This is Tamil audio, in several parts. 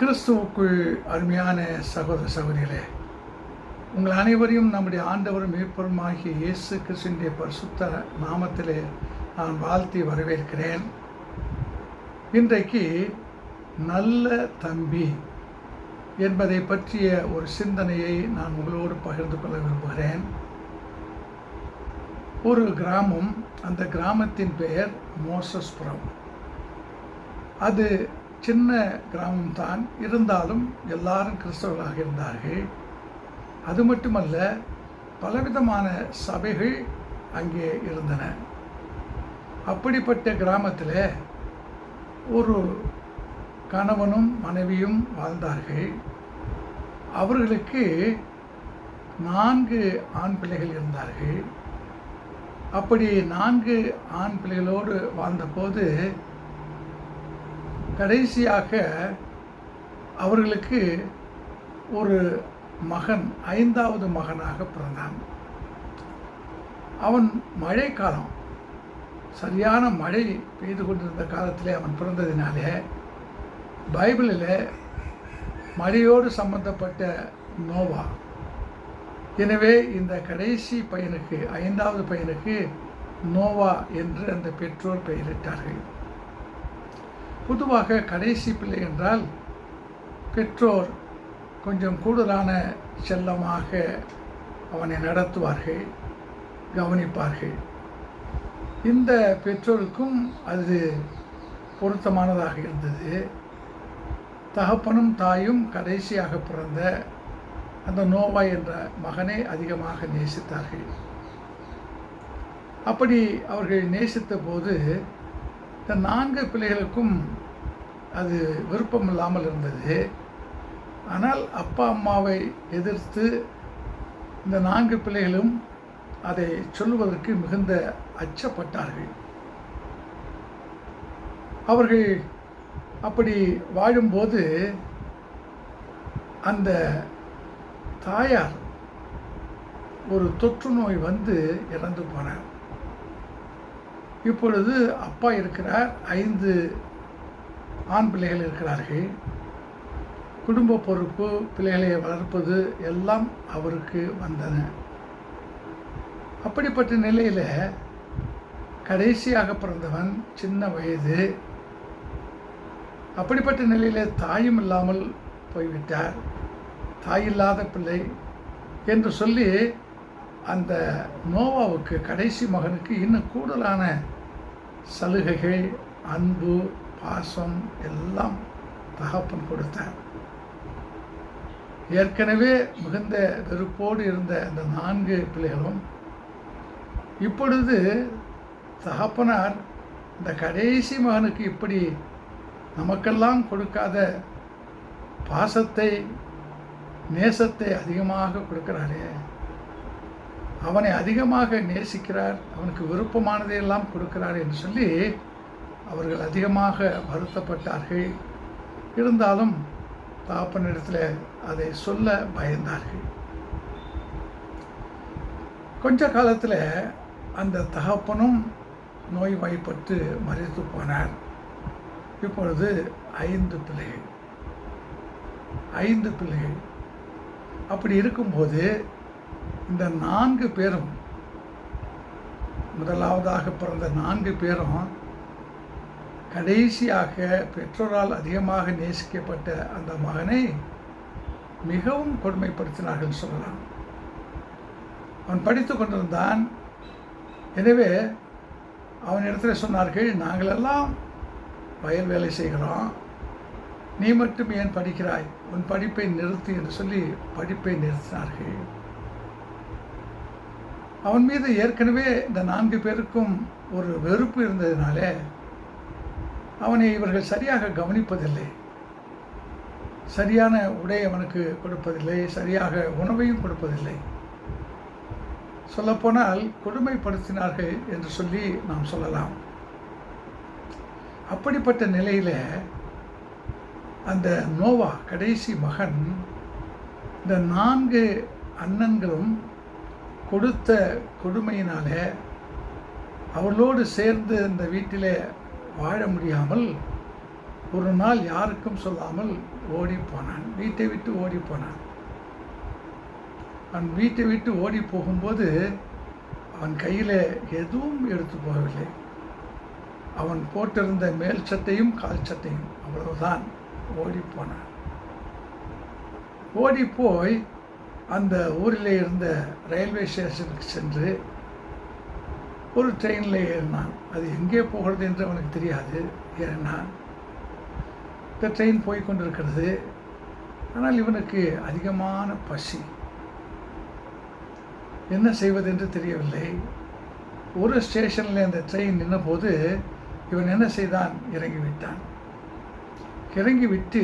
கிறிஸ்துவுக்குள் அருமையான சகோதர சகோதரிகளே உங்கள் அனைவரையும் நம்முடைய ஆண்டவரும் மீட்பருமாகிய இயேசு கிறிஸ்துடைய பரிசுத்த நாமத்திலே நான் வாழ்த்தி வரவேற்கிறேன். இன்றைக்கு நல்ல தம்பி என்பதை பற்றிய ஒரு சிந்தனையை நான் உங்களோடு பகிர்ந்து கொள்ள விரும்புகிறேன். ஒரு கிராமம் அந்த கிராமத்தின் பெயர் மோசஸ்புரம். அது சின்ன கிராமம்தான் இருந்தாலும் எல்லாரும் கிறிஸ்தவர்களாக இருந்தார்கள். அது மட்டுமல்ல பலவிதமான சபைகள் அங்கே இருந்தன. அப்படிப்பட்ட கிராமத்தில் ஒரு கணவனும் மனைவியும் வாழ்ந்தார்கள். அவர்களுக்கு நான்கு ஆண் பிள்ளைகள் இருந்தார்கள். அப்படி நான்கு ஆண் பிள்ளைகளோடு வாழ்ந்தபோது கடைசியாக அவர்களுக்கு ஒரு மகன் ஐந்தாவது மகனாக பிறந்தான். அவன் மழைக்காலம் சரியான மழை பெய்து கொண்டிருந்த காலத்திலே அவன் பிறந்ததினாலே பைபிளில் மழையோடு சம்பந்தப்பட்ட நோவா. எனவே இந்த கடைசி பையனுக்கு ஐந்தாவது பையனுக்கு நோவா என்று அந்த பெற்றோர் பெயரிட்டார்கள். பொதுவாக கடைசி பிள்ளை என்றால் பெற்றோர் கொஞ்சம் கூடுதலான செல்லமாக அவனை நடத்துவார்கள் கவனிப்பார்கள். இந்த பெற்றோருக்கும் அது பொருத்தமானதாக இருந்தது. தகப்பனும் தாயும் கடைசியாக பிறந்த அந்த நோவா என்ற மகனை அதிகமாக நேசித்தார்கள். அப்படி அவர்கள் நேசித்த போது இந்த நான்கு பிள்ளைகளுக்கும் அது விருப்பம் இல்லாமல் இருந்தது. ஆனால் அப்பா அம்மாவை எதிர்த்து இந்த நான்கு பிள்ளைகளும் அதை சொல்லுவதற்கு மிகுந்த அச்சப்பட்டார்கள். அவர்கள் அப்படி வாழும்போது அந்த தாயார் ஒரு தொற்று நோய் வந்து இறந்து போனார். இப்பொழுது அப்பா இருக்கிறார் ஐந்து ஆண் பிள்ளைகள் இருக்கிறார்கள். குடும்ப பொறுப்பு பிள்ளைகளை வளர்ப்பது எல்லாம் அவருக்கு வந்தன. அப்படிப்பட்ட நிலையில் கடைசியாக பிறந்தவன் சின்ன வயது. அப்படிப்பட்ட நிலையில் தாயும் இல்லாமல் போய்விட்டார். தாயில்லாத பிள்ளை என்று சொல்லி அந்த நோவாவுக்கு கடைசி மகனுக்கு இன்னும் கூடுதலான சலுகைகள் அன்பு பாசம் எல்லாம் தகப்பன் கொடுத்தார். ஏற்கனவே மிகுந்த வெறுப்போடு இருந்த அந்த நான்கு பிள்ளைகளும் இப்பொழுது தகப்பனார் இந்த கடைசி மகனுக்கு இப்படி நமக்கெல்லாம் கொடுக்காத பாசத்தை நேசத்தை அதிகமாக கொடுக்கிறாரே. அவனை அதிகமாக நேசிக்கிறார் அவனுக்கு விருப்பமானதையெல்லாம் கொடுக்கிறார் என்று சொல்லி அவர்கள் அதிகமாக வருத்தப்பட்டார்கள். இருந்தாலும் தாப்பனிடத்தில் அதை சொல்ல பயந்தார்கள். கொஞ்ச காலத்தில் அந்த தகப்பனும் நோய் வாய்ப்பட்டு மறித்து போனார். இப்பொழுது ஐந்து பிள்ளைகள். ஐந்து பிள்ளைகள். அப்படி இருக்கும்போது இந்த நான்கு பேரும் முதலாவதாக பிறந்த நான்கு பேரும் கடைசியாக பெற்றோரால் அதிகமாக நேசிக்கப்பட்ட அந்த மகனை மிகவும் கொடுமைப்படுத்தினார்கள் சொல்லலாம். அவன் படித்து கொண்டிருந்தான். எனவே அவனிடத்துல சொன்னார்கள் நாங்களெல்லாம் வயல் வேலை செய்கிறோம். நீ மட்டும் ஏன் படிக்கிறாய்? உன் படிப்பை நிறுத்து என்று சொல்லி படிப்பை நிறுத்தினார்கள். அவன் மீது ஏற்கனவே இந்த நான்கு பேருக்கும் ஒரு வெறுப்பு இருந்ததினாலே அவனை இவர்கள் சரியாக கவனிப்பதில்லை. சரியான உடை அவனுக்கு கொடுப்பதில்லை சரியாக உணவையும் கொடுப்பதில்லை. சொல்லப்போனால் கொடுமைப்படுத்தினார்கள் என்று சொல்லி நாம் சொல்லலாம். அப்படிப்பட்ட நிலையில் அந்த நோவா கடைசி மகன் இந்த நான்கு அண்ணன்களும் கொடுத்த கொடுமையினால அவர்களோடு சேர்ந்து இந்த வீட்டிலே வாழ முடியாமல் ஒரு நாள் யாருக்கும் சொல்லாமல் ஓடி போனான். வீட்டை விட்டு ஓடி போனான். அவன் வீட்டை விட்டு ஓடி போகும்போது அவன் கையில் எதுவும் எடுத்து போகவில்லை. அவன் போட்டிருந்த மேல் சட்டையும் கால் சட்டையும் அவ்வளவுதான். ஓடி போனான். ஓடி போய் அந்த ஊரில் இருந்த ரயில்வே ஸ்டேஷனுக்கு சென்று ஒரு ட்ரெயினில் ஏறினான். அது எங்கே போகிறது என்று அவனுக்கு தெரியாது. ஏறினான். இந்த ட்ரெயின் போய் கொண்டிருக்கிறது. ஆனால் இவனுக்கு அதிகமான பசி. என்ன செய்வது என்று தெரியவில்லை. ஒரு ஸ்டேஷனில் அந்த ட்ரெயின் நின்றபோது இவன் என்ன செய்தான்? இறங்கி விட்டான் இறங்கி விட்டு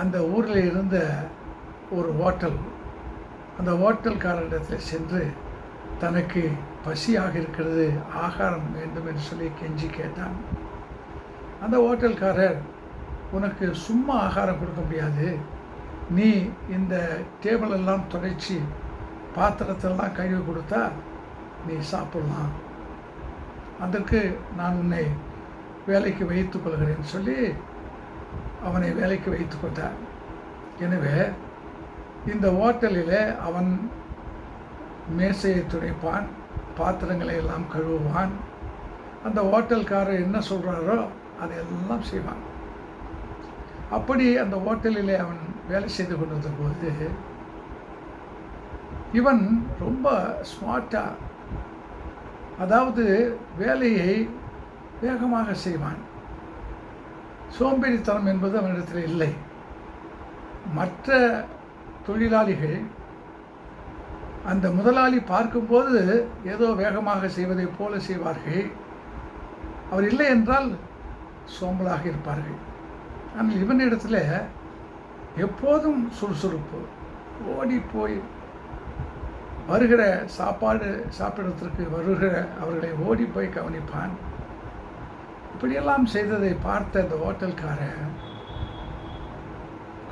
அந்த ஊரில் இருந்த ஒரு ஹோட்டல் அந்த ஹோட்டல்காரரிடத்தில் சென்று தனக்கு பசியாக இருக்கிறது ஆகாரம் வேண்டும் என்று சொல்லி கெஞ்சி கேட்டான். அந்த ஹோட்டல்காரர் உனக்கு சும்மா ஆகாரம் கொடுக்க முடியாது. நீ இந்த டேபிள் எல்லாம் துடைச்சி பாத்திரத்தெல்லாம் கழுவி கொடுத்தா நீ சாப்பிடலாம். அதற்கு நான் உன்னை வேலைக்கு வைத்துக்கொள்கிறேன் சொல்லி அவனை வேலைக்கு வைத்து கொண்டான். எனவே இந்த ஹோட்டலில் அவன் மேசையை துடைப்பான் பாத்திரங்களை எல்லாம் கழுவுவான். அந்த ஓட்டல்காரர் என்ன சொல்கிறாரோ அதையெல்லாம் செய்வான். அப்படி அந்த ஹோட்டலில் அவன் வேலை செய்து கொண்டிருந்த போது இவன் ரொம்ப ஸ்மார்ட்டாக அதாவது வேலையை வேகமாக செய்வான். சோம்பேறித்தனம் என்பது அவனிடத்தில் இல்லை. மற்ற தொழிலாளிகள் அந்த முதலாளி பார்க்கும்போது ஏதோ வேகமாக செய்வதைப் போல செய்வார்கள். அவர் இல்லை என்றால் சோம்பலாக இருப்பார்கள். ஆனால் இவனிடத்தில் எப்போதும் சுறுசுறுப்பு. ஓடி போய் வருகிற சாப்பாடு சாப்பிடத்திற்கு வருகிற அவர்களை ஓடி போய் கவனிப்பான். இப்படியெல்லாம் செய்ததை பார்த்த அந்த ஹோட்டல்காரன்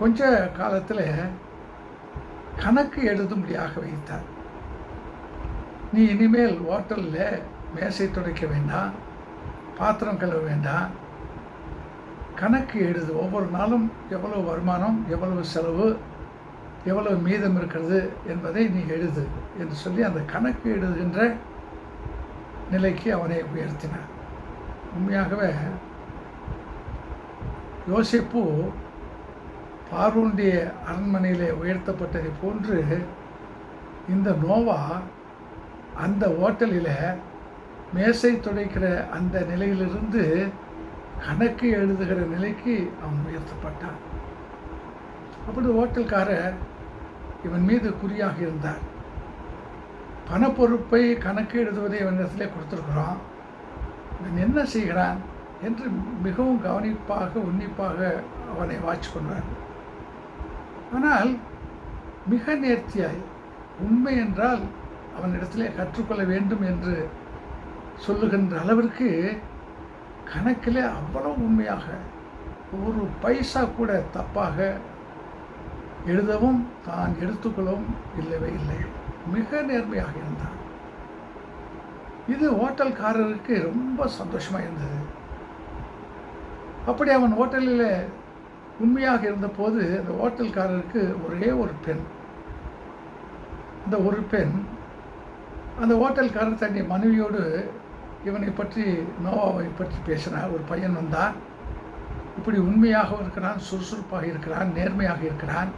கொஞ்ச காலத்தில் கணக்கு எழுதும்படியாக வைத்தார். நீ இனிமேல் ஹோட்டலில் மேசை துடைக்க வேண்டாம் பாத்திரம் கழுவ வேண்டாம். கணக்கு எழுது. ஒவ்வொரு நாளும் எவ்வளவு வருமானம் எவ்வளவு செலவு எவ்வளவு மீதம் இருக்கிறது என்பதை நீ எழுது என்று சொல்லி அந்த கணக்கு எழுதுகின்ற நிலைக்கு அவனை உயர்த்தினார். உண்மையாகவே யோசிப்பு பார்வனுடைய அரண்மனையிலே உயர்த்தப்பட்டதை போன்று இந்த நோவா அந்த ஓட்டலில் மேசை துடைக்கிற அந்த நிலையிலிருந்து கணக்கு எழுதுகிற நிலைக்கு அவன் உயர்த்தப்பட்டான். அப்படி ஓட்டல்காரர் இவன் மீது குறியாக இருந்தார். பணப்பொறுப்பை கணக்கு எழுதுவதை இவனிடத்திலே கொடுத்துருக்குறோம் இவன் என்ன செய்கிறான் என்று மிகவும் கவனிப்பாக உன்னிப்பாக அவனை வாட்ச் கொண்டார் ஆனால் மிக நேர்த்தியாய் உண்மை என்றால் அவனிடத்திலே கற்றுக்கொள்ள வேண்டும் என்று சொல்லுகின்ற அளவிற்கு கணக்கிலே அவ்வளவு உண்மையாக ஒரு பைசா கூட தப்பாக எழுதவும் தான் எடுத்துக்கொள்ளவும் இல்லவே இல்லை. மிக நேர்மையாக இருந்தான். இது ஹோட்டல்காரருக்கு ரொம்ப சந்தோஷமாக இருந்தது. அப்படி அவன் ஹோட்டலில் உண்மையாக இருந்தபோது அந்த ஹோட்டல்காரருக்கு ஒரே ஒரு பெண். அந்த ஒரு பெண் அந்த ஹோட்டல்காரர் தன்னுடைய மனைவியோடு இவனை பற்றி நோவாவை பற்றி பேசினார். ஒரு பையன் வந்தான். இப்படி உண்மையாக இருக்கிறான் சுறுசுறுப்பாக இருக்கிறான் நேர்மையாக இருக்கிறான்.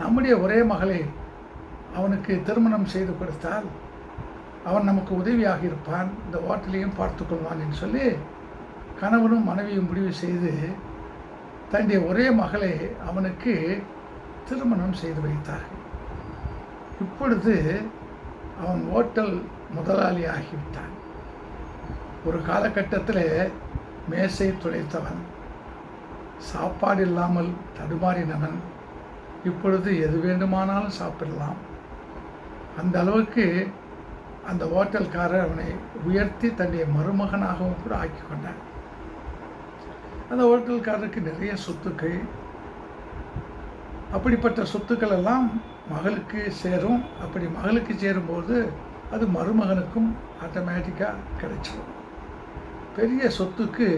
நம்முடைய ஒரே மகளை அவனுக்கு திருமணம் செய்து கொடுத்தால் அவன் நமக்கு உதவியாக இருப்பான். இந்த ஹோட்டலையும் பார்த்து கொள்வான் என்று சொல்லி கணவனும் மனைவியும் முடிவு செய்து தன்னுடைய ஒரே மகளை அவனுக்கு திருமணம் செய்து வைத்தார்கள். இப்பொழுது அவன் ஓட்டல் முதலாளி ஆகிவிட்டான் ஒரு காலகட்டத்தில் மேசை துளைத்தவன் சாப்பாடு இல்லாமல் தடுமாறினவன் இப்பொழுது எது வேண்டுமானாலும் சாப்பிடலாம். அந்த அளவுக்கு அந்த ஹோட்டல்காரர் அவனை உயர்த்தி தன்னுடைய மருமகனாகவும் கூட ஆக்கி கொண்டான் அந்த ஹோட்டல்காரருக்கு நிறைய சொத்துக்கள். அப்படிப்பட்ட சொத்துக்கள் எல்லாம் மகளுக்கு சேரும். அப்படி மகளுக்கு சேரும்போது அது மருமகனுக்கும் ஆட்டோமேட்டிக்காக கிடைச்சிடும் பெரிய சொத்துக்கு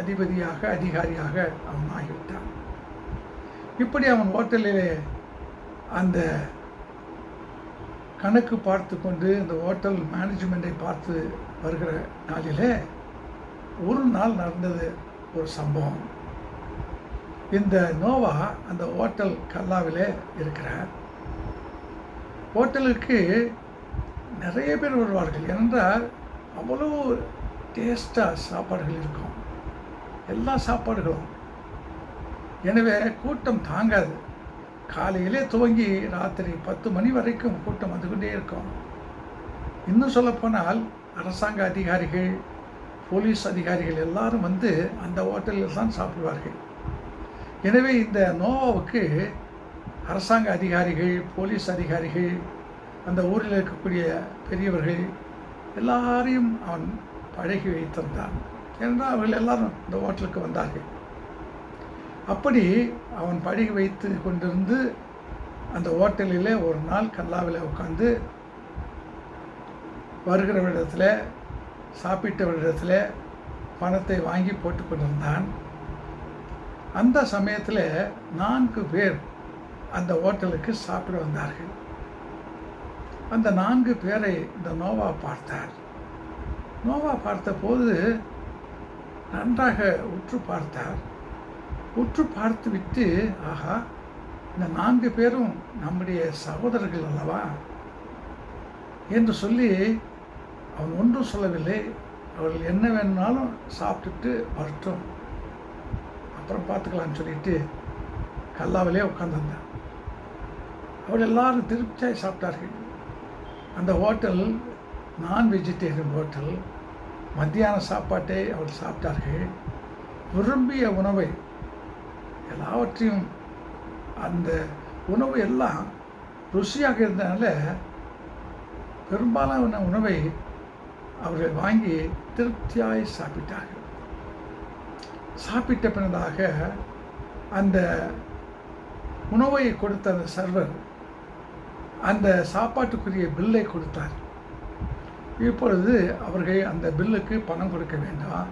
அதிபதியாக அதிகாரியாக அவன் ஆகிவிட்டான். இப்படி அவன் ஹோட்டலிலே அந்த கணக்கு பார்த்து கொண்டு அந்த ஹோட்டல் மேனேஜ்மெண்ட்டை பார்த்து வருகிற நாளிலே ஒரு நாள் நடந்தது. ஒரு சம்பவம். இந்த நோவா அந்த ஹோட்டல் கல்லாவிலே இருக்கிறார். ஹோட்டலுக்கு நிறைய பேர் வருவார்கள். ஏனென்றால் அவ்வளோ டேஸ்ட்டாக சாப்பாடுகள் இருக்கும். எல்லா சாப்பாடுகளும். எனவே கூட்டம் தாங்காது. காலையிலே துவங்கி ராத்திரி பத்து மணி வரைக்கும் கூட்டம் வந்து கொண்டே இருக்கும். இன்னும் சொல்லப்போனால் அரசாங்க அதிகாரிகள் போலீஸ் அதிகாரிகள் எல்லாரும் வந்து அந்த ஹோட்டலில் தான் சாப்பிடுவார்கள். எனவே இந்த நோவாவுக்கு அரசாங்க அதிகாரிகள் போலீஸ் அதிகாரிகள் அந்த ஊரில் இருக்கக்கூடிய பெரியவர்கள் எல்லாரையும் அவன் பழகி வைத்திருந்தான். ஏனென்றால் அவர்கள் எல்லாரும் இந்த ஹோட்டலுக்கு வந்தார்கள். அப்படி அவன் பழகி வைத்து கொண்டிருந்து அந்த ஹோட்டலில் ஒரு நாள் கல்லாவில் உட்காந்து வருகிறவரிடத்தில் சாப்பிட்டவரிடத்தில் பணத்தை வாங்கி போட்டு கொண்டிருந்தான் அந்த சமயத்தில் நான்கு பேர் அந்த ஹோட்டலுக்கு சாப்பிட வந்தார்கள். அந்த நான்கு பேரை இந்த நோவா பார்த்தார். நோவா பார்த்தபோது நன்றாக உற்று பார்த்தார். உற்று பார்த்து விட்டு ஆஹா இந்த நான்கு பேரும் நம்முடைய சகோதரர்கள் அல்லவா? என்று சொல்லி அவன் ஒன்றும் சொல்லவில்லை. அவர்கள் என்ன வேணும்னாலும் சாப்பிட்டுட்டு வரட்டும். அப்புறம் பார்த்துக்கலான்னு சொல்லிட்டு கல்லாவிலே உட்காந்துருந்தான் அவள் எல்லாரும் திருப்தியாய் சாப்பிட்டார்கள். அந்த ஹோட்டல் நான் வெஜிடேரியன் ஹோட்டல் மத்தியான சாப்பாட்டை அவள் சாப்பிட்டார்கள். விரும்பிய உணவை எல்லாவற்றையும் அந்த உணவு எல்லாம் ருசியாக இருந்தனால பெரும்பாலான உணவை அவர்கள் வாங்கி திருப்தியாய் சாப்பிட்டார்கள். சாப்பிட்ட பின்னதாக அந்த உணவை கொடுத்த அந்த சர்வர் அந்த சாப்பாட்டுக்குரிய பில்லை கொடுத்தார். இப்பொழுது அவர்கள் அந்த பில்லுக்கு பணம் கொடுக்க வேண்டாம்.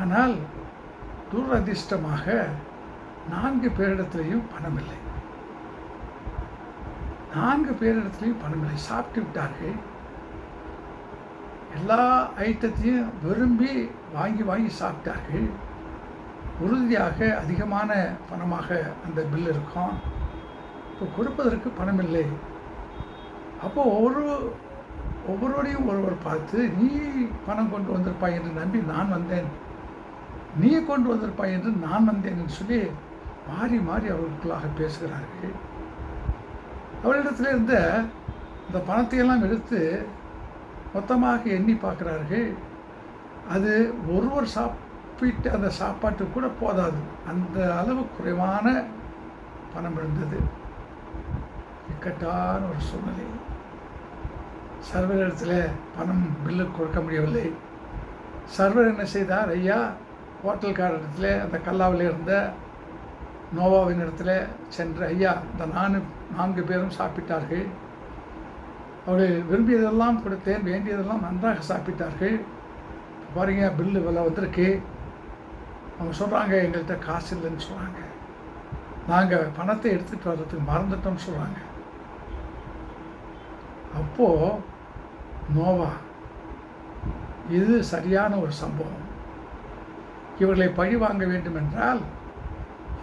ஆனால் துரதிர்ஷ்டமாக நான்கு பேரிடத்திலையும் பணம் இல்லை நான்கு பேரிடத்திலையும் பணம் இல்லை சாப்பிட்டு விட்டார்கள். எல்லா ஐட்டத்தையும் விரும்பி வாங்கி வாங்கி சாப்பிட்டார்கள். உறுதியாக அதிகமான பணமாக அந்த பில் இருக்கும். இப்போ கொடுப்பதற்கு பணம் இல்லை அப்போ ஒவ்வொரு ஒவ்வொருவரையும் ஒருவர் பார்த்து நீ பணம் கொண்டு வந்திருப்பாய் என்று நம்பி நான் வந்தேன். நீ கொண்டு வந்திருப்பாய் என்று நான் வந்தேன் என்று சொல்லி மாறி மாறி அவர்களுக்குள்ளாக பேசுகிறார்கள். அவளிடத்தில் இருந்த இந்த பணத்தையெல்லாம் எடுத்து மொத்தமாக எண்ணி பார்க்குறார்கள். அது ஒருவர் சாப்பிட்டு அந்த சாப்பாட்டுக்கு கூட போதாது. அந்த அளவு குறைவான பணம் இருந்தது. இக்கட்டான ஒரு சூழ்நிலை. சர்வர் இடத்துல பணம் பில்லு கொடுக்க முடியவில்லை. சர்வர் என்ன செய்தார்? ஐயா ஹோட்டல்கார இடத்துல அந்த கல்லாவில் இருந்த நோவாவின் இடத்துல சென்று ஐயா இந்த நானு நான்கு பேரும் சாப்பிட்டார்கள். அவர்கள் விரும்பியதெல்லாம் கொடுத்தேன் வேண்டியதெல்லாம் நன்றாக சாப்பிட்டார்கள். பாருங்க பில்லு விலை வந்திருக்கு. அவங்க சொல்கிறாங்க எங்கள்கிட்ட காசு இல்லைன்னு சொல்கிறாங்க நாங்கள் பணத்தை எடுத்துகிட்டு வர்றதுக்கு மறந்துட்டோம்னு சொல்கிறாங்க அப்போது நோவா இது சரியான ஒரு சம்பவம். இவர்களை பழி வாங்க வேண்டும் என்றால்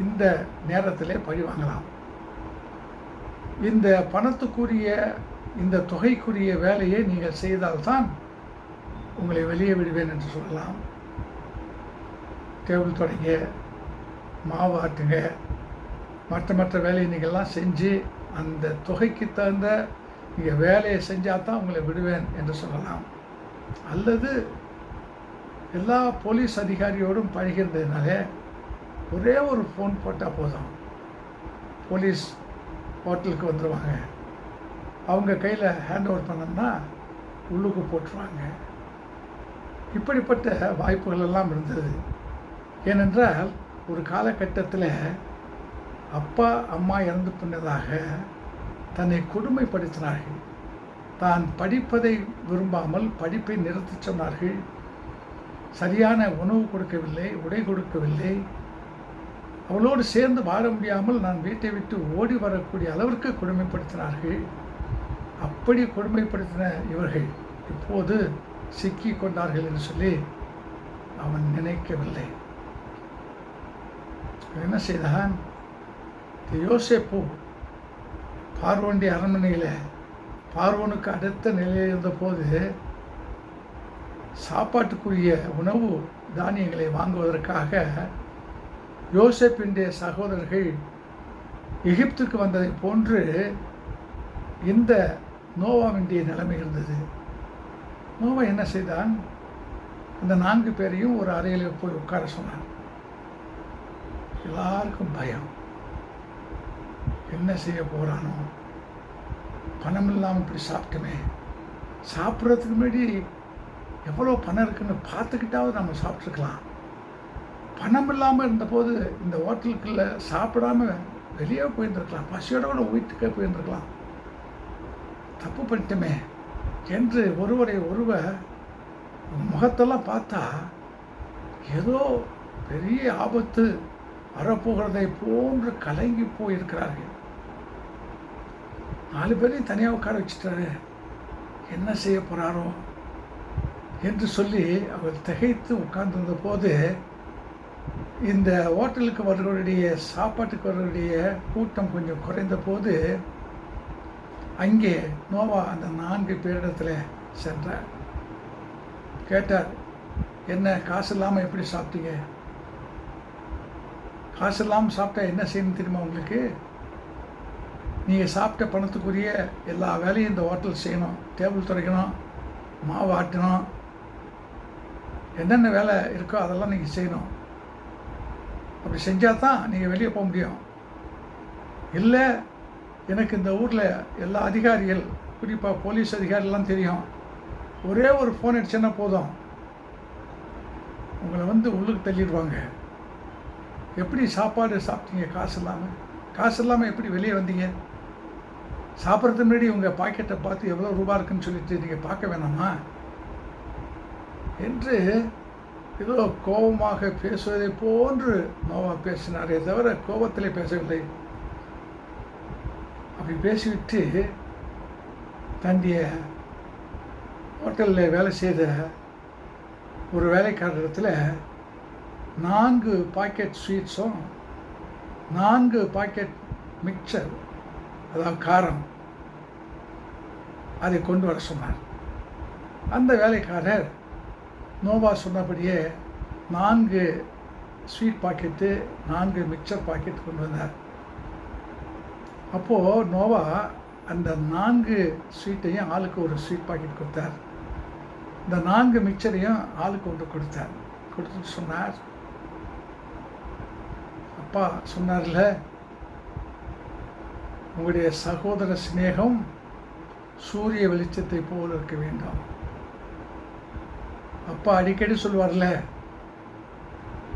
இந்த நேரத்திலே பழி வாங்கலாம். இந்த பணத்துக்குரிய இந்த தொகைக்குரிய வேலையை நீங்கள் செய்தால்தான் உங்களை வெளியே விடுவேன் என்று சொல்லலாம். டேபிள் தொடங்க மாவு ஆட்டுங்க. மற்ற மற்ற வேலையை நீங்கள்லாம் செஞ்சு அந்த தொகைக்கு தகுந்த நீங்கள் வேலையை செஞ்சால் தான் உங்களை விடுவேன் என்று சொல்லலாம். அல்லது எல்லா போலீஸ் அதிகாரியோடும் பழகிருந்ததுனாலே ஒரே ஒரு ஃபோன் போட்டால் போதும். போலீஸ் ஹோட்டலுக்கு வந்துடுவாங்க அவங்க கையில் ஹேண்ட் ஓவர் பண்ணோம்னா உள்ளுக்கு போட்டுருவாங்க. இப்படிப்பட்ட வாய்ப்புகள் எல்லாம் இருந்தது. ஏனென்றால் ஒரு காலகட்டத்தில் அப்பா அம்மா இறந்து பின்னதாக தன்னை கொடுமைப்படுத்தினார்கள். தான் படிப்பதை விரும்பாமல் படிப்பை நிறுத்தி சொன்னார்கள். சரியான உணவு கொடுக்கவில்லை உடை கொடுக்கவில்லை. அவளோடு சேர்ந்து வாழ முடியாமல் நான் வீட்டை விட்டு ஓடி வரக்கூடிய அளவிற்கு கொடுமைப்படுத்தினார்கள். அப்படி கொடுமைப்படுத்தின இவர்கள் இப்போது சிக்கி கொண்டார்கள் என்று சொல்லி அவன் நினைக்கவில்லை. என்ன செய்தான்? யோசேப்பு பார்வண்டி அரண்மனையில் பார்வோனுக்கு அடுத்த நிலையில் இருந்தபோது சாப்பாட்டுக்குரிய உணவு தானியங்களை வாங்குவதற்காக யோசேப்பினுடைய சகோதரர்கள் எகிப்துக்கு வந்ததை போன்று இந்த நோவா வேண்டிய நிலைமை இருந்தது. நோவா என்ன செய்தான்? அந்த நான்கு பேரையும் ஒரு அறையில் போய் உட்கார சொன்னான். எல்லாருக்கும் பயம். என்ன செய்ய போகிறானோ பணம் இல்லாமல் இப்படி சாப்பிட்டுமே. சாப்பிட்றதுக்கு முன்னாடி எவ்வளோ பணம் இருக்குன்னு பார்த்துக்கிட்டாவது நம்ம சாப்பிட்ருக்கலாம் பணம் இல்லாமல் இருந்தபோது இந்த ஹோட்டலுக்குள்ளே சாப்பிடாம வெளியே போயிருந்துருக்கலாம். பசியோட கூட வீட்டுக்கே போயிருந்துருக்கலாம். தப்பு பண்ணிட்டோமே என்று ஒருவரை ஒருவர் முகத்தெல்லாம் பார்த்தா ஏதோ பெரிய ஆபத்து வரப்போகிறதை போன்று கலங்கி போயிருக்கிறார்கள். நாலு பேரையும் தனியாக உட்கார வச்சுட்டாரு. என்ன செய்ய போகிறாரோ என்று சொல்லி அவர் திகைத்து உட்கார்ந்திருந்த போது இந்த ஹோட்டலுக்கு வருவருடைய சாப்பாட்டுக்கு வருவருடைய கூட்டம் கொஞ்சம் குறைந்த போது அங்கே நோவா அந்த நான்கு பேரிடத்தில் சென்றார். கேட்டார் என்ன காசு இல்லாமல் எப்படி சாப்பிட்டீங்க? காசு இல்லாமல் சாப்பிட்டா என்ன செய்யணும் தெரியுமா உங்களுக்கு? நீங்கள் சாப்பிட்ட பணத்துக்குரிய எல்லா வேலையும் இந்த ஹோட்டல் செய்யணும். டேபிள் துடைக்கணும் மாவு ஆட்டணும். என்னென்ன வேலை இருக்கோ அதெல்லாம் நீங்கள் செய்யணும். அப்படி செஞ்சால் தான் நீங்கள் வெளியே போக முடியும். இல்லை எனக்கு இந்த ஊரில் எல்லா அதிகாரிகள் குறிப்பாக போலீஸ் அதிகாரிலாம் தெரியும். ஒரே ஒரு ஃபோன் அடிச்சேன்னா போதும். உங்களை வந்து உள்ளுக்கு தள்ளிடுவாங்க. எப்படி சாப்பாடு சாப்பிட்டீங்க? காசு இல்லாமல் காசு இல்லாமல் எப்படி வெளியே வந்தீங்க? சாப்பிட்றதுக்கு முன்னாடி உங்கள் பாக்கெட்டை பார்த்து எவ்வளோ ரூபா இருக்குன்னு சொல்லிட்டு நீங்கள் பார்க்க வேணாமா? என்று ஏதோ கோபமாக பேசுவதை போன்று நோவா பேசினாரே தவிர கோபத்திலே பேசவில்லை. அப்படி பேசிவிட்டு தன்னுடைய ஹோட்டலில் வேலை செய்த ஒரு வேலைக்காரத்தில் நான்கு பாக்கெட் ஸ்வீட்ஸும் நான்கு பாக்கெட் மிக்சர் அதாவது காரம் அதை கொண்டு வர சொன்னார். அந்த வேலைக்காரர் நோவா சொன்னபடியே நான்கு ஸ்வீட் பாக்கெட்டு நான்கு மிக்சர் பாக்கெட் கொண்டு வந்தார். அப்போது நோவா அந்த நான்கு ஸ்வீட்டையும் ஆளுக்கு ஒரு ஸ்வீட் பாக்கெட் கொடுத்தார். இந்த நான்கு மிக்சரையும் ஆளுக்கு ஒன்று கொடுத்தார். கொடுத்துட்டு சொன்னார். அப்பா சொன்னார்ல உங்களுடைய சகோதர சிநேகம் சூரிய வெளிச்சத்தை போல் இருக்க வேண்டும். அப்பா அடிக்கடி சொல்வார்ல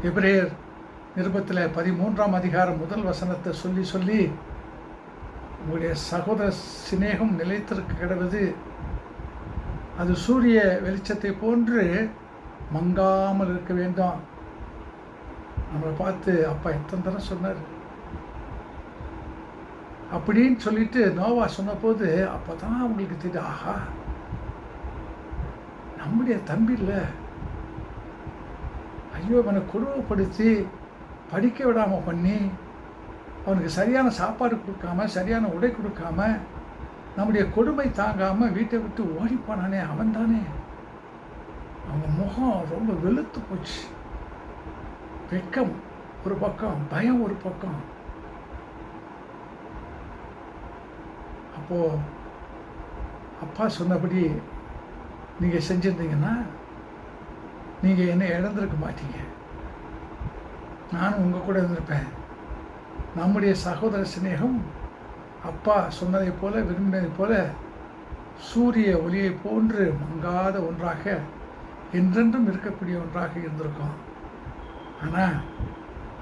எபிரேயர் நிருபத்தில் பதிமூன்றாம் அதிகாரம் முதல் வசனத்தை சொல்லி சொல்லி உங்களுடைய சகோதர சிநேகம் நிலைத்திருக்க கிடவது அது சூரிய வெளிச்சத்தை போன்று மங்காமல் இருக்க வேண்டும் நம்மளை பார்த்து அப்பா எத்தனை தரம் சொன்னார். அப்படின்னு சொல்லிட்டு நோவா சொன்னபோது அப்போ தான் அவங்களுக்கு தெரியும் ஆஹா நம்முடைய தம்பி இல்லை. ஐயோ இவனை கொடுமைப்படுத்தி படிக்க விடாமல் பண்ணி அவனுக்கு சரியான சாப்பாடு கொடுக்காம சரியான உடை கொடுக்காம நம்முடைய கொடுமை தாங்காமல் வீட்டை விட்டு ஓடிப்போனானே அவன் தானே அவங்க முகம் ரொம்ப வெளுத்து போச்சு. வெக்கம் ஒரு பக்கம் பயம் ஒரு பக்கம். அப்போது அப்பா சொன்னபடி நீங்கள் செஞ்சுருந்தீங்கன்னா நீங்கள் என்ன இழந்திருக்க மாட்டீங்க. நானும் உங்கள் கூட இருந்திருப்பேன். நம்முடைய சகோதர சிநேகம் அப்பா சொன்னதைப் போல விரும்பினதைப் போல சூரிய ஒளியை போன்று மங்காத ஒன்றாக என்றென்றும் இருக்கக்கூடிய ஒன்றாக இருந்திருக்கும். ஆனால்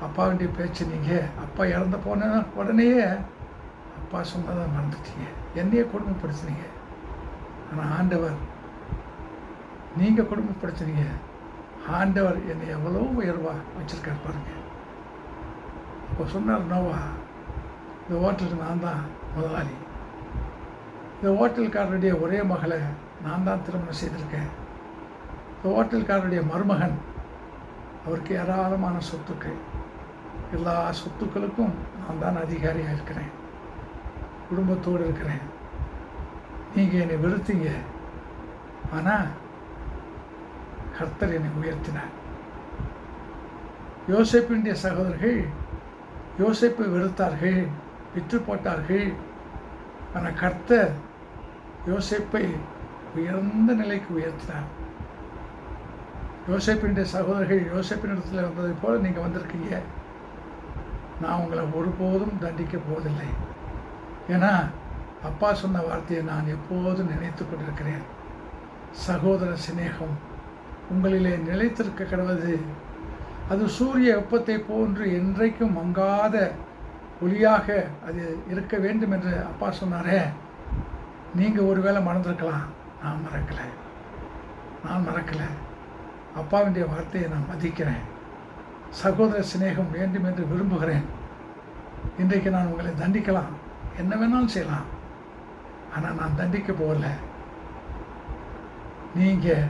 அப்பாவுடைய பேச்சு நீங்கள் அப்பா இறந்து போன உடனேயே அப்பா சொன்னதை மறந்துட்டீங்க. என்னையே கொடுமைப்படுத்துனீங்க. ஆனால் ஆண்டவர் நீங்கள் கொடுமைப்படுத்துனீங்க. ஆண்டவர் என்னை எவ்வளோ உயர்வாக வச்சுருக்கார் பாருங்கள் இப்போ சொன்னார் நோவா இந்த ஹோட்டலுக்கு நான் தான் முதலாளி இந்த ஹோட்டல்காரருடைய ஒரே மகளை நான் தான் திருமணம் செய்திருக்கேன் இந்த ஹோட்டல்காரருடைய மருமகன் அவருக்கு ஏராளமான சொத்துக்கள் எல்லா சொத்துக்களுக்கும் நான் தான் அதிகாரியாக இருக்கிறேன் குடும்பத்தோடு இருக்கிறேன் நீங்கள் என்னை வெறுத்தீங்க ஆனால் கர்த்தர் என்னை உயர்த்தினார் யோசேப்பினுடைய சகோதரர்கள் யோசிப்பை வெறுத்தார்கள் விற்று போட்டார்கள். ஆனால் கர்த்தர் யோசிப்பை உயர்ந்த நிலைக்கு உயர்த்தினார். யோசிப்பினுடைய சகோதரர்கள் யோசிப்பின் இடத்துல வந்ததை போல் நீங்கள் வந்திருக்கீங்க. நான் உங்களை ஒருபோதும் தண்டிக்க போவதில்லை. ஏன்னா அப்பா சொன்ன வார்த்தையை நான் எப்போதும் நினைத்து கொண்டிருக்கிறேன். சகோதர சிநேகம் உங்களிலே நிலைத்திருக்க கிடவது அது சூரிய வெப்பத்தை போன்று என்றைக்கும் மங்காத ஒளியாக அது இருக்க வேண்டும் என்று அப்பா சொன்னாரே. நீங்கள் ஒருவேளை மறந்துருக்கலாம். நான் மறக்கலை. நான் மறக்கலை. அப்பாவினுடைய வார்த்தையை நான் மதிக்கிறேன். சகோதர சிநேகம் வேண்டும் என்று விரும்புகிறேன். இன்றைக்கு நான் உங்களை தண்டிக்கலாம். என்ன வேணாலும் செய்யலாம். ஆனால் நான் தண்டிக்க போகல. நீங்கள்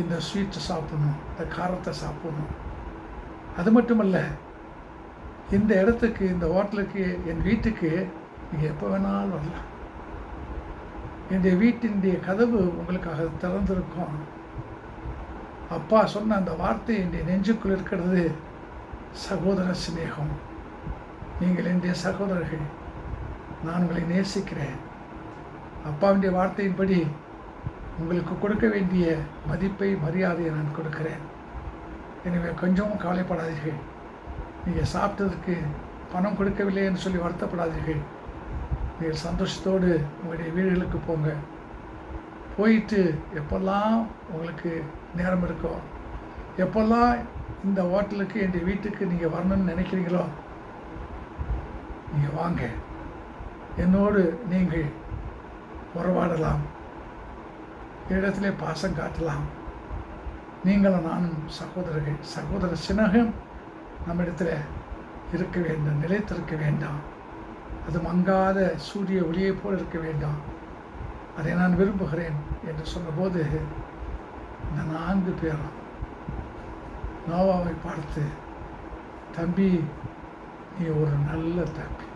இந்த ஸ்வீட்டை சாப்பிடணும் இந்த காரத்தை சாப்பிடணும். அது மட்டுமல்ல இந்த இடத்துக்கு இந்த ஹோட்டலுக்கு என் வீட்டுக்கு நீங்கள் எப்போ வேணாலும் வரலாம். என்னுடைய வீட்டினுடைய கதவு உங்களுக்காக திறந்திருக்கும். அப்பா சொன்ன அந்த வார்த்தை என்னுடைய நெஞ்சுக்குள் இருக்கிறது. சகோதர சிநேகம். நீங்கள் என்னுடைய சகோதரர்கள். நான் உங்களை நேசிக்கிறேன். அப்பாவுடைய வார்த்தையின்படி உங்களுக்கு கொடுக்க வேண்டிய மதிப்பை மரியாதையை நான் கொடுக்கிறேன். எனவே கொஞ்சமும் கவலைப்படாதீர்கள். நீங்கள் சாப்பிட்டதுக்கு பணம் கொடுக்கவில்லை என்று சொல்லி வருத்தப்படாதீர்கள். நீங்கள் சந்தோஷத்தோடு உங்களுடைய வீடுகளுக்கு போங்க. போயிட்டு எப்பெல்லாம் உங்களுக்கு நேரம் இருக்கோ எப்பெல்லாம் இந்த ஹோட்டலுக்கு என் வீட்டுக்கு நீங்கள் வரணும்னு நினைக்கிறீங்களோ நீங்கள் வாங்க. என்னோடு நீங்கள் உறவாடலாம். இடத்திலே பாசம் காட்டலாம். நீங்களும் நானும் சகோதரர்கள் சகோதர சினகம் நம்மிடத்தில் இருக்க வேண்டும் நிலைத்திருக்க வேண்டாம். அது மங்காத சூரிய ஒளியை போல் இருக்க வேண்டாம். அதை நான் விரும்புகிறேன் என்று சொன்னபோது இந்த நான்கு பேரும் நோவாவை பார்த்து தம்பி நீ ஒரு நல்ல தம்பி.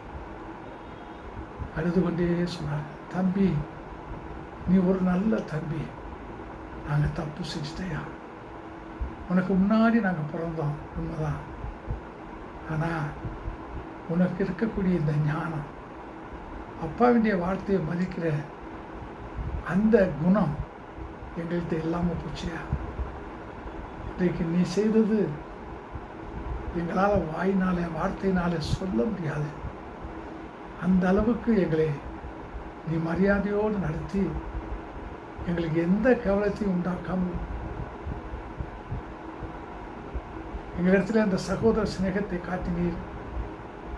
அழுது கொண்டே சொன்னார் தம்பி நீ ஒரு நல்ல தம்பி. நாங்கள் தப்பு செஞ்சிட்டையா? உனக்கு முன்னாடி நாங்கள் பிறந்தோம் உண்மைதான். ஆனால் உனக்கு இருக்கக்கூடிய இந்த ஞானம் அப்பாவுடைய வார்த்தையை மதிக்கிற அந்த குணம் எங்கள்கிட்ட இல்லாமல் போச்சியா? இன்றைக்கு நீ செய்தது எங்களால் வாயினாலே வார்த்தையினாலே சொல்ல முடியாது. அந்த அளவுக்கு எங்களை நீ மரியாதையோடு நடத்தி எங்களுக்கு எந்த கவலத்தையும் உண்டாக்காமல் எங்களிடத்தில் அந்த சகோதர சிநேகத்தை காட்டினீர்.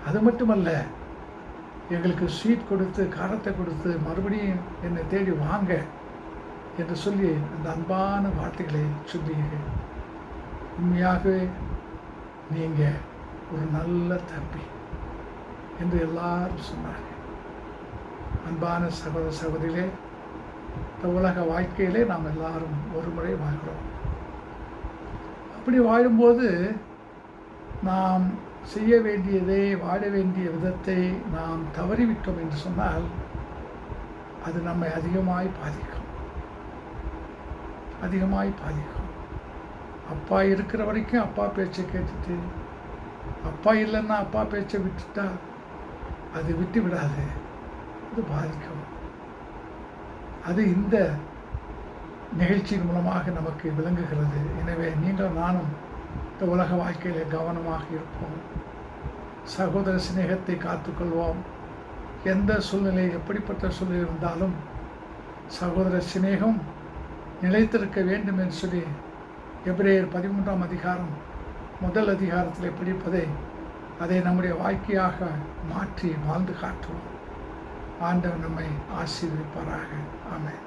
அது மட்டுமல்ல எங்களுக்கு ஸ்வீட் கொடுத்து காரத்தை கொடுத்து மறுபடியும் என்னை தேடி வாங்க என்று சொல்லி அந்த அன்பான வார்த்தைகளை சொன்னீர்கள் உண்மையாகவே நீங்கள் ஒரு நல்ல தம்பி என்று எல்லாரும் சொன்னார்கள். அன்பான சகோதர சகோதரிகளே இந்த உலக வாழ்க்கையிலே நாம் எல்லாரும் ஒரு முறை வாழ்கிறோம். அப்படி வாழும்போது நாம் செய்ய வேண்டியதை வாழ வேண்டிய விதத்தை நாம் தவறிவிட்டோம் என்று சொன்னால் அது நம்மை அதிகமாய் பாதிக்கும். அதிகமாய் பாதிக்கும். அப்பா இருக்கிற வரைக்கும் அப்பா பேச்சை கேட்டுட்டு அப்பா இல்லைன்னா அப்பா பேச்சை விட்டுட்டா அது விட்டு விடாது. அது பாதிக்கும். அது இந்த நிகழ்ச்சியின் மூலமாக நமக்கு விளங்குகிறது. எனவே நீங்கள் நானும் இந்த உலக வாழ்க்கையில் கவனமாக இருப்போம். சகோதர சிநேகத்தை காத்துக்கொள்வோம். எந்த சூழ்நிலை எப்படிப்பட்ட சூழ்நிலை இருந்தாலும் சகோதர சிநேகம் நிலைத்திருக்க வேண்டும் என்று சொல்லி எப்ரேயர் பதிமூன்றாம் அதிகாரம் முதல் அதிகாரத்தில் படிப்பதை அதை நம்முடைய வாழ்க்கையாக மாற்றி வாழ்ந்து காட்டுவோம். ஆண்டவர் நம்மை ஆசீர்விப்பாராக. ஆமென்.